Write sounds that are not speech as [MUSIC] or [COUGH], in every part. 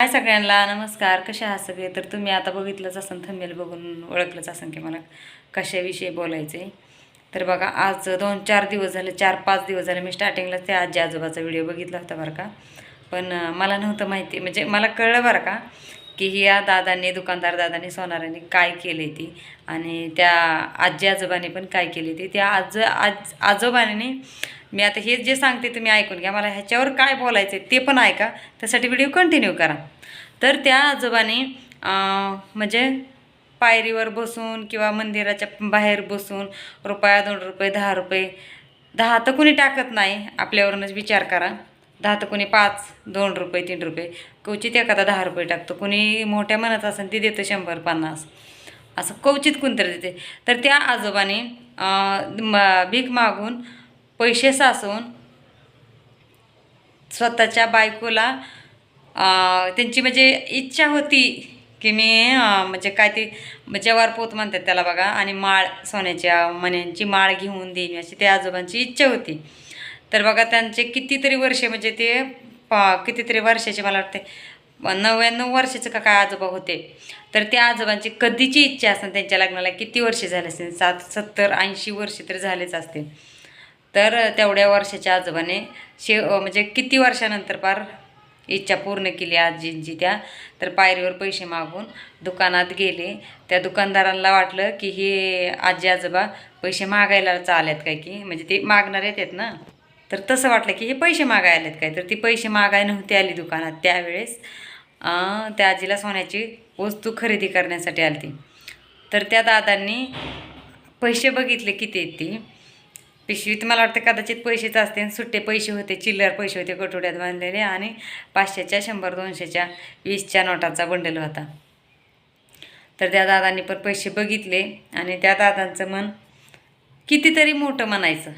हाय सगळ्यांना नमस्कार. कसे आहात सगळे? तर तुम्ही आता बघितलंच असन थंबेल बघून ओळखलंच असन की मला कशाविषयी बोलायचं आहे तर बघा आज दोन चार दिवस झाले चार पाच दिवस झाले मी स्टार्टिंगलाच ते आजी आजोबाचा व्हिडिओ बघितला होता बरं का. पण मला नव्हतं माहिती म्हणजे मला कळलं बरं का की ह्या दादांनी दुकानदार दादांनी सोनारांनी काय केले ती? आणि त्या आजी आजोबाने पण काय केली ती? त्या आज आज आजोबाने मी आता हे जे सांगते तुम्ही ऐकून घ्या. मला ह्याच्यावर काय बोलायचं आहे ते पण ऐका. त्यासाठी व्हिडिओ कंटिन्यू करा. तर त्या आजोबाने म्हणजे पायरीवर बसून किंवा मंदिराच्या बाहेर बसून रुपया दोन रुपये दहा रुपये दहा तर कुणी टाकत नाही. आपल्यावरूनच विचार करा. दहा तर कोणी पाच दोन रुपये तीन रुपये. क्वचित एखादा दहा रुपये टाकतो. कोणी मोठ्या मनात असेल ती देतं शंभर पन्नास. असं क्वचित कोणतरी देते. तर त्या आजोबाने म- भीक मागून पैसे साचवून स्वतःच्या बायकोला त्यांची म्हणजे इच्छा होती की मी म्हणजे काय ते म्हणजे जवार पोत म्हणतात त्याला बघा. आणि माळ सोन्याच्या मण्यांची माळ घेऊन देईन अशी त्या आजोबांची इच्छा होती. तर बघा त्यांचे कितीतरी वर्षे म्हणजे ते पा कितीतरी वर्षाचे मला वाटते नव्याण्णव वर्षाचे का काय आजोबा होते. तर त्या आजोबांची कधीची इच्छा असणार त्यांच्या लग्नाला? किती वर्षे झाले असतील? सात सत्तर ऐंशी वर्षे तर झालेच असतील. तर तेवढ्या वर्षाच्या आजोबाने शे म्हणजे किती वर्षानंतर पार इच्छा पूर्ण केली आजींची त्या. तर पायरीवर पैसे मागून दुकानात गेले. त्या दुकानदारांना वाटलं की हे आजी आजोबा पैसे मागायला चालत काय की? म्हणजे ते मागणार येतात ना? तर तसं वाटलं की हे पैसे मागायला आलेत काय? तर ती पैसे मागाय नव्हती आली दुकानात त्यावेळेस. त्या आजीला सोन्याची वस्तू खरेदी करण्यासाठी आली ती तर त्या दादांनी पैसे बघितले किती आहेत ती. पिशवीत मला वाटतं कदाचित पैसेच असते आणि सुट्टे पैसे होते चिल्लर पैसे होते कटोड्यात बांधलेले आणि पाचशेच्या शंभर दोनशेच्या वीसच्या नोटाचा बंडल होता. तर त्या दादांनी पण पैसे बघितले आणि त्या दादांचं मन कितीतरी मोठं म्हणायचं.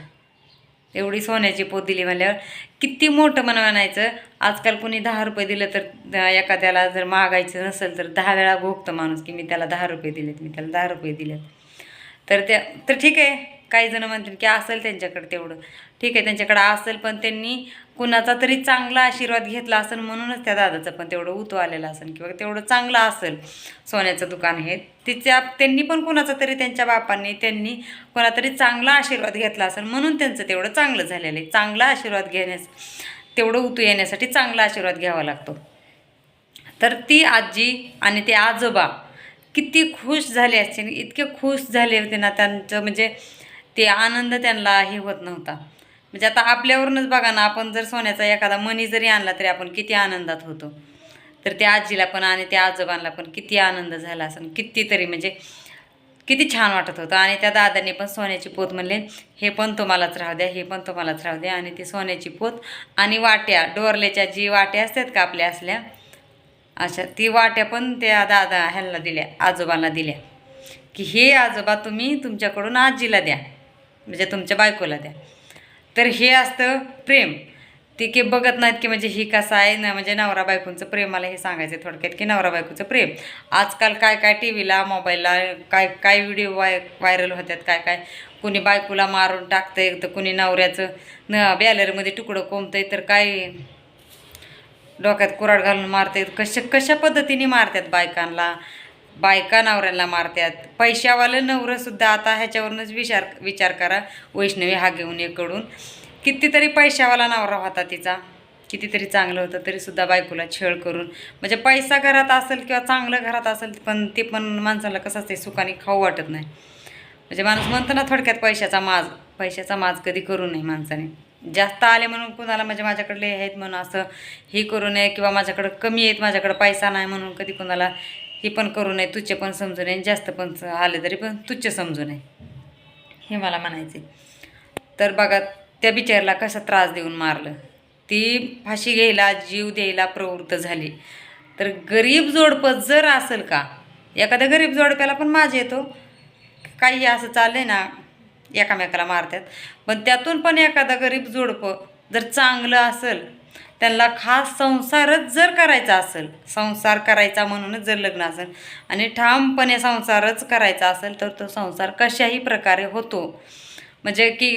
एवढी सोन्याची पोत दिली म्हणल्यावर किती मोठं मन म्हणायचं आजकाल कोणी दहा रुपये दिलं तर एखाद्याला जर मागायचं नसेल तर दहा वेळा भोगतं माणूस की मी त्याला दहा रुपये दिलेत मी त्याला दहा रुपये दिलेत. तर त्या तर ठीक आहे. काही जण म्हणतील की असेल त्यांच्याकडे तेवढं. ठीक आहे त्यांच्याकडे असेल पण त्यांनी कुणाचा तरी चांगला आशीर्वाद घेतला असेल म्हणूनच त्या दादाचं पण तेवढं उतू आलेलं असेल किंवा तेवढं चांगलं असेल सोन्याचं दुकान हे. तिच्या त्यांनी पण कुणाचा तरी त्यांच्या बापांनी त्यांनी कोणातरी चांगला आशीर्वाद घेतला असेल म्हणून त्यांचं तेवढं चांगलं झालेलं आहे. चांगला आशीर्वाद घेण्यास तेवढं उतू येण्यासाठी चांगला आशीर्वाद घ्यावा लागतो. तर ती आजी आणि ते आजोबा किती खुश झाले असते इतके खुश झाले होते ना त्यांचं म्हणजे ते आनंद त्यांना हे होत नव्हता. म्हणजे आता आपल्यावरूनच बघा ना आपण जर सोन्याचा एखादा मणी जरी आणला तरी आपण किती आनंदात होतो. तर त्या आजीला पण आणि त्या आजोबांना पण किती आनंद झाला असं कितीतरी म्हणजे किती छान वाटत होतं. आणि त्या दादांनी पण सोन्याची पोत म्हणले हे पण तुम्हालाच राहू द्या हे पण तुम्हालाच राहू द्या. आणि ती सोन्याची पोत आणि वाट्या डोरलेच्या जी वाट्या असतात का आपल्या असल्या अशा ती वाट्या पण त्या दादा ह्यांना दिल्या आजोबांना दिल्या. की हे आजोबा तुम्ही तुमच्याकडून आजीला द्या. म्हणजे तुमच्या बायकोला द्या. तर हे असतं प्रेम. ती की बघत नाहीत की म्हणजे ही कसं आहे ना म्हणजे नवरा बायकोंचं प्रेम मला हे सांगायचं आहे थोडक्यात की नवरा बायकोचं प्रेम. आजकाल काय काय टी व्हीला मोबाईलला काय काय व्हिडिओ वाय व्हायरल होतात काय काय. कुणी बायकोला मारून टाकतंय तर कुणी नवऱ्याचं न बॅलरमध्ये तुकडं कोंबतंय तर काय डोक्यात कुराड घालून मारतात कशा कशा पद्धतीने मारतात बायकांना? बायका नवऱ्याला मारतात पैशावालं नवरंसुद्धा आता ह्याच्यावरूनच विचार विचार करा. वैष्णवी हा घेऊन एकडून कितीतरी पैशावाला नवरा होता तिचा. कितीतरी चांगलं होतं तरीसुद्धा बायकोला छेळ करून. म्हणजे पैसा घरात असेल किंवा चांगलं घरात असेल पण ते पण माणसाला कसं असते सुखाने खाऊ वाटत नाही. म्हणजे माणूस म्हणतो ना थोडक्यात पैशाचा माज पैशाचा माज कधी करू नये माणसाने. जास्त आले म्हणून कुणाला म्हणजे माझ्याकडले हे आहेत म्हणून असं हे करू नये किंवा माझ्याकडं कमी आहेत माझ्याकडं पैसा नाही म्हणून कधी कुणाला हे पण करू नये तुच्छ पण समजू नये जास्त पण आले तरी पण तुच्छ समजू नये. हे मला म्हणायचे तर बघा त्या बिचारला कसा त्रास देऊन मारलं. ती फाशी घ्यायला जीव द्यायला प्रवृत्त झाली. तर गरीब जोडपं जर असेल का एखाद्या गरीब जोडप्याला पण माझे येतो. काही असं चाललंय ना एकामेकाला मारतात. पण त्यातून पण एखादा गरीब जोडपं जर चांगलं असेल त्यांना खास संसारच जर करायचा असेल संसार करायचा म्हणूनच जर लग्न असेल आणि ठामपणे संसारच करायचा असेल तर तो संसार कशाही प्रकारे होतो. म्हणजे की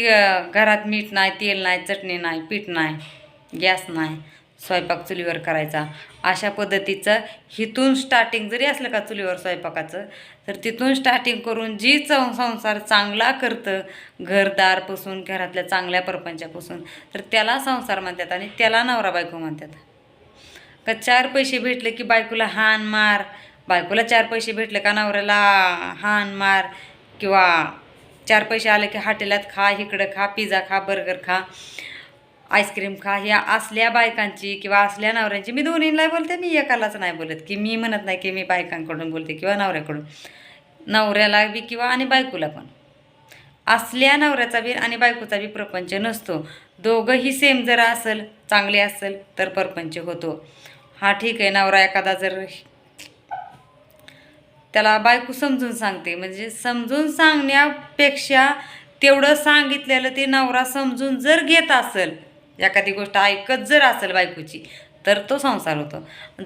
घरात मीठ नाही तेल नाही चटणी नाही पीठ नाही गॅस नाही स्वयंपाक चुलीवर करायचा. अशा पद्धतीचं हिथून स्टार्टिंग जरी असलं का चुलीवर स्वयंपाकाचं तर तिथून स्टार्टिंग करून जी चव संसार चांगला करतं घरदारपासून घरातल्या चांगल्या परपंचापासून तर त्याला संसार म्हणतात आणि त्याला नवरा बायको म्हणतात. का चार पैसे भेटले की बायकोला हान मार बायकोला चार पैसे भेटले का नवऱ्याला हान मार किंवा चार पैसे आले की हॉटेलात खा इकडं खा पिझ्झा खा बर्गर खा आईस्क्रीम खा ह्या असल्या बायकांची किंवा असल्या नवऱ्यांची मी दोन्हीला बोलते मी एकालाच नाही बोलत की मी म्हणत नाही की मी बायकांकडून बोलते किंवा नवऱ्याकडून. नवऱ्याला बी किंवा आणि बायकोला पण. असल्या नवऱ्याचा बी आणि बायकोचा बी प्रपंच नसतो. दोघंही सेम जर असेल चांगले असेल तर परपंच होतो. हा ठीक आहे नवरा एखादा जर त्याला बायको समजून सांगते म्हणजे समजून सांगण्यापेक्षा तेवढं सांगितलेलं ते नवरा समजून जर घेत असेल एखादी गोष्ट ऐकत जर असेल बायकोची तर तो संसार होतो.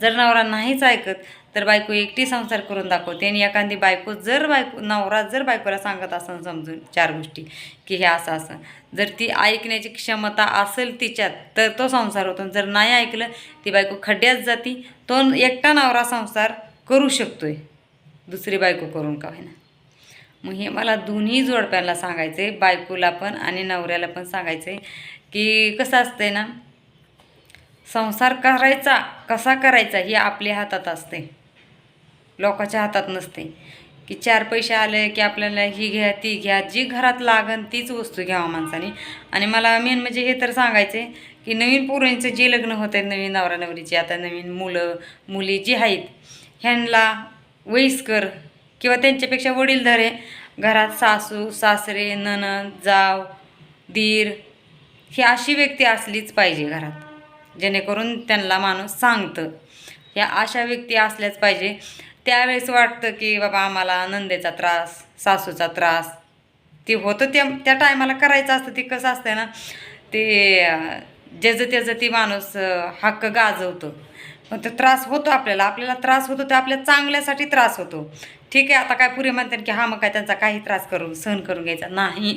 जर नवरा नाहीच ऐकत तर बायको एकटी संसार करून दाखवते आणि एखादी बायको जर बायको नवरा जर बायकोला सांगत असेल समजून चार गोष्टी की हे असं असं. जर ती ऐकण्याची क्षमता असेल तिच्यात तर तो संसार होतो. जर नाही ऐकलं ती बायको खड्ड्यात जाती तो एकटा नवरा संसार करू शकतोय. दुसरी बायको करून का होईना. मग हे मला दोन्ही जोडप्यांना सांगायचं आहे बायकोला पण आणि नवऱ्याला पण सांगायचं आहे की कसं असतंय ना संसार करायचा कसा करायचा हे आपल्या हातात असते लोकांच्या हातात नसते की चार पैसे आले की आपल्याला ही घ्या ती घ्या जी घरात लागन तीच वस्तू घ्यावा माणसाने. आणि मला मेन म्हणजे हे तर सांगायचे की नवीन पोरांचं जे लग्न होत आहे नवीन नवरा नवरीची आता नवीन मुलं मुली जी आहेत ह्यांना वयस्कर किंवा त्यांच्यापेक्षा वडीलधारे घरात सासू सासरे ननद जाव दीर ही अशी व्यक्ती असलीच पाहिजे घरात. जेणेकरून त्यांना माणूस सांगतं. ह्या अशा व्यक्ती असल्याच पाहिजे. त्यावेळेस वाटतं की बाबा आम्हाला नंदेचा त्रास सासूचा त्रास ते होतं त्या त्या टायमाला करायचं असतं ते कसं असतं ना ते ज्याचं त्याचं ती माणूस हक्क गाजवतो. पण तो त्रास होतो आपल्याला. आपल्याला त्रास होतो ते आपल्या चांगल्यासाठी त्रास होतो. ठीक आहे आता काय पुरे म्हणतात की हा मग काय त्यांचा काही त्रास करून सहन करून घ्यायचा नाही.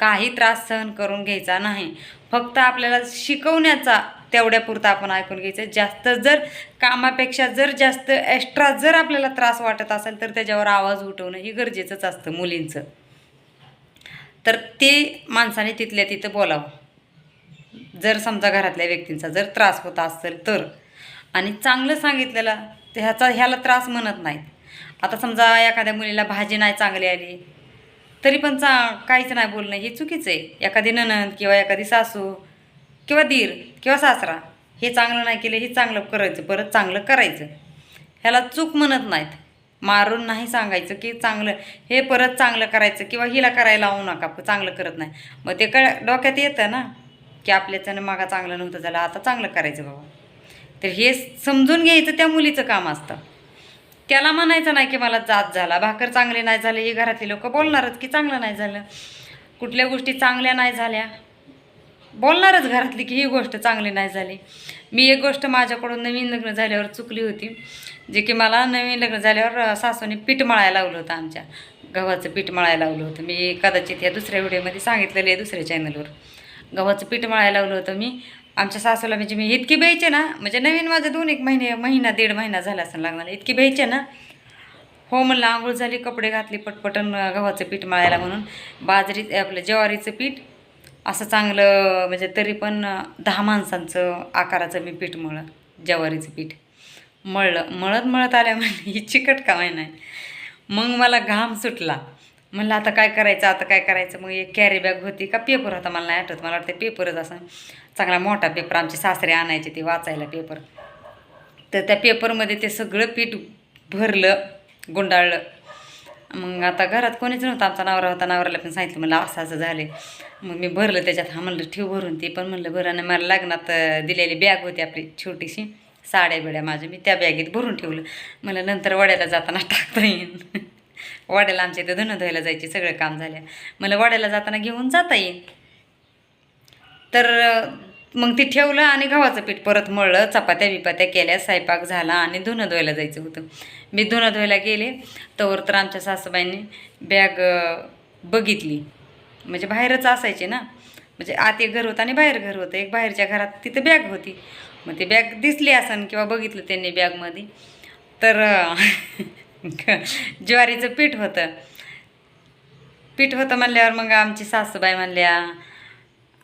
काही त्रास सहन करून घ्यायचा नाही. फक्त आपल्याला शिकवण्याचा तेवढ्यापुरता आपण ऐकून घ्यायचं. जास्त जर कामापेक्षा जर जास्त एक्स्ट्रा जर आपल्याला त्रास वाटत असेल तर त्याच्यावर आवाज उठवणं हे गरजेचंच असतं मुलींचं. तर ते माणसाने तिथल्या तिथं बोलावं. जर समजा घरातल्या व्यक्तींचा जर त्रास होत असेल तर. आणि चांगलं सांगितलेलं तर ह्याचा ह्याला त्रास म्हणत नाहीत. आता समजा एखाद्या मुलीला भाजी नाही चांगली आली तरी पण चा काहीच नाही बोलणं हे चुकीचं आहे. एखादी ननंद किंवा एखादी सासू किंवा दीर किंवा सासरा हे चांगलं नाही केलं हे चांगलं करायचं परत चांगलं करायचं. ह्याला चूक म्हणत नाहीत. मारून नाही सांगायचं की चांगलं हे परत चांगलं करायचं किंवा हिला करायला लावू नका चांगलं करत नाही. मग ते कळ डोक्यात येतं ना. की आपल्याच्यानं मागा चांगलं नव्हतं झालं आता चांगलं करायचं बाबा. तर हे समजून घ्यायचं त्या मुलीचं काम असतं. त्याला म्हणायचं नाही की मला जात झाला भाकर चांगले नाही झाले हे घरातली लोक बोलणारच की चांगलं नाही झालं. कुठल्या गोष्टी चांगल्या नाही झाल्या. बोलणारच घरातली की ही गोष्ट चांगली नाही झाली. मी एक गोष्ट माझ्याकडून नवीन लग्न झाल्यावर चुकली होती जे की मला नवीन लग्न झाल्यावर सासूने पीठ मळायला लावलं होतं आमच्या. गव्हाचं पीठ मळायला लावलं होतं. मी कदाचित या दुसऱ्या व्हिडिओमध्ये सांगितलेलं आहे दुसऱ्या चॅनलवर गव्हाचं पीठ मळायला लावलं होतं मी. आमच्या सासूला म्हणजे मी इतकी बेयचे ना म्हणजे नवीन माझं दोन एक महिने महिना दीड महिना झाला असं लागणार. इतकी बेयचे ना. हो म्हणलं आंघोळ झाली कपडे घातले पटपटन गव्हाचं पीठ मळायला म्हणून. बाजरी आपलं ज्वारीचं पीठ असं चांगलं म्हणजे तरी पण दहा माणसांचं आकाराचं मी पीठ मळलं ज्वारीचं पीठ. मळलं मळत मळत आल्या म्हणजे [LAUGHS] ही चिकट का नाही मग मला घाम सुटला. म्हणलं आता काय करायचं? आता काय करायचं? मग एक कॅरी बॅग होती का पेपर होता मला नाही आठवत. मला वाटतं पेपरच असं. चांगला मोठा पेपर आमचे सासरे आणायचे ते वाचायला पेपर तर त्या पेपरमध्ये ते सगळं पीठ भरलं गुंडाळलं. मग आता घरात कोणीच नव्हतं. आमचा नवरा होता. नवऱ्याला पण सांगितलं मला असं असं झाले मग मी भरलं त्याच्यात. हा म्हणलं ठेव भरून ते. पण म्हणलं भर आणि मला लग्नात दिलेली बॅग होती आपली छोटीशी साड्या बिड्या माझ्या मी त्या बॅगेत भरून ठेवलं. मला नंतर वड्याला जाताना टाकता येईल. वाड्याला आमच्या इथं धुणं धुवायला जायचे सगळं काम झालं. मला वाड्याला जाताना घेऊन जाता येईल तर मग ते ठेवलं आणि गव्हाचं पीठ परत मळलं चपात्या बिपात्या केल्या स्वयंपाक झाला आणि धुणं धुवायला जायचं होतं. मी धुणं धुवायला गेले तर तर आमच्या सासूबाईंनी बॅग बघितली. म्हणजे बाहेरच असायचे ना. म्हणजे आत एक घर होतं आणि बाहेर घर होतं. एक बाहेरच्या घरात तिथं बॅग होती. मग ती बॅग दिसली असन किंवा बघितलं त्यांनी बॅगमध्ये. तर [LAUGHS] [LAUGHS] ज्वारीचं पीठ होतं. पीठ होतं म्हणल्यावर मग आमची सासूबाई म्हणल्या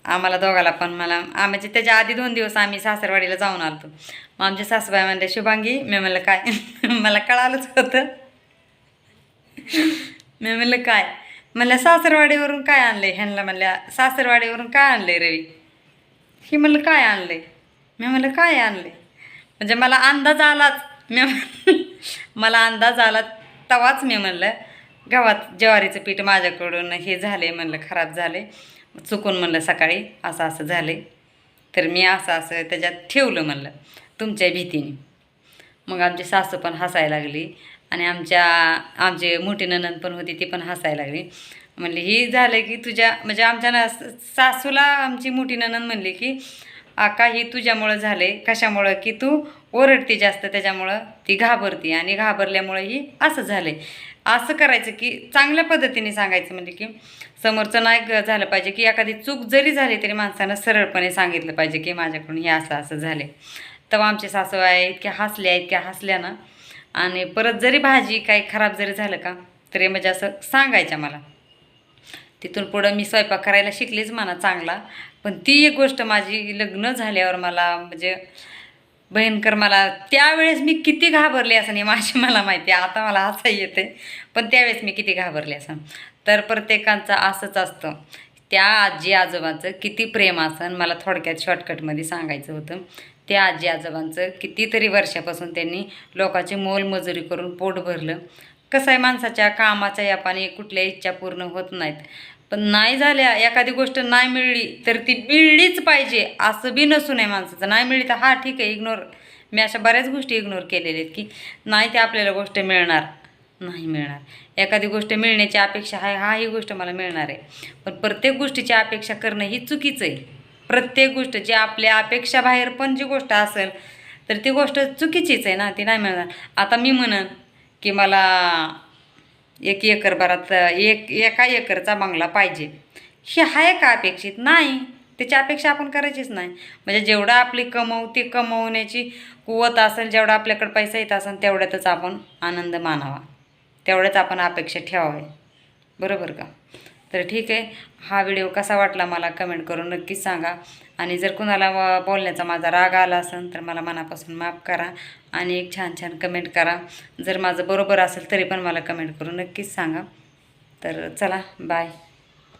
आम्हाला दोघाला पण मला आम्हाचे त्याच्या आधी दोन दिवस आम्ही सासरवाडीला जाऊन आलतो. मग आमच्या सासूबाई म्हणल्या शुभांगी. मी म्हणलं काय? [LAUGHS] मला कळालंच होतं. [LAUGHS] मी म्हणलं काय? म्हणलं सासरवाडीवरून काय आणलंय? ह्यांना म्हणल्या सासरवाडीवरून काय आणलंय रवी? ही म्हणलं काय आणलंय? मी म्हणलं काय आणलंय? म्हणजे मला अंदाज आलाच. मी [LAUGHS] मला अंदाज आला तवाच मी म्हणलं गावात ज्वारीचं पीठ माझ्याकडून हे झाले म्हणलं खराब झाले. चुकून म्हणलं सकाळी असं असं झाले. तर मी असं असं त्याच्यात ठेवलं म्हणलं तुमच्या भीतीने. मग आमची सासू पण हसायला लागली आणि आमच्या आमची मोठी ननंद पण होती ती पण हसायला लागली. म्हणली ही झालं की तुझ्या म्हणजे आमच्या ना सासूला आमची मोठी ननंद म्हणली की आका ही तुझ्यामुळं झाले. कशामुळं? की तू ओरडते जास्त त्याच्यामुळं. ती घाबरते आणि घाबरल्यामुळं ही असं झाले असं करायचं की चांगल्या पद्धतीने सांगायचं म्हणजे की समोरचं नाही झालं पाहिजे की एखादी चूक जरी झाली तरी माणसानं सरळपणे सांगितलं पाहिजे की माझ्याकडून हे असं असं झाले तेव्हा आमचे सासू आहे इतक्या हसल्या इतक्या हसल्या ना. आणि परत जरी भाजी काही खराब जरी झालं का तरी म्हणजे असं सांगायच्या मला. तिथून पुढं मी स्वयंपाक करायला शिकलीच म्हणा चांगला. पण ती एक गोष्ट माझी लग्न झाल्यावर मला म्हणजे भयंकर मला त्यावेळेस मी किती घाबरले असं नाही माझी मला माहिती आहे. आता मला हसा येते पण त्यावेळेस मी किती घाबरले असं तर प्रत्येकांचं असंच असतं. त्या आजी आजोबांचं किती प्रेम असं मला थोडक्यात शॉर्टकटमध्ये सांगायचं होतं. त्या आजी आजोबांचं कितीतरी वर्षापासून त्यांनी लोकांची मोलमजुरी करून पोट भरलं. कसं आहे माणसाच्या कामाच्या यापाने कुठल्या इच्छा पूर्ण होत नाहीत. पण नाही झाल्या एखादी गोष्ट नाही मिळली तर ती मिळलीच पाहिजे असं बी नसू नये माणसाचं. नाही मिळली तर हा ठीक आहे इग्नोर मी अशा बऱ्याच गोष्टी इग्नोर केलेल्या आहेत की नाही ते आपल्याला गोष्ट मिळणार नाही मिळणार. एखादी गोष्ट मिळण्याची अपेक्षा आहे हा ही गोष्ट मला मिळणार आहे. पण प्रत्येक गोष्टीची अपेक्षा करणं ही चुकीचं आहे. प्रत्येक गोष्ट जी आपल्या अपेक्षाबाहेर पण जी गोष्ट असेल तर ती गोष्ट चुकीचीच आहे ना ती नाही मिळणार. आता मी म्हणन की मला एक एकर भरात एक एका एकरचा बंगला पाहिजे. हे आहे का अपेक्षित? नाही. त्याची अपेक्षा आपण करायचीच नाही. म्हणजे जेवढं आपली कमव ती कमवण्याची कुवत असेल जेवढा आपल्याकडे पैसा येत असेल तेवढ्यातच आपण आनंद मानावा. तेवढ्याच आपण अपेक्षा ठेवावे. बरोबर का? तर ठीक आहे. हा व्हिडिओ कसा वाटला मला कमेंट करून नक्कीच सांगा. आणि जर कुणाला व- बोलण्याचा माझा राग आला असेल तर मला मनापासून माफ करा. आणि एक छान छान कमेंट करा. जर माझं बरोबर असेल तरी पण मला कमेंट करून नक्कीच सांगा. तर चला बाय.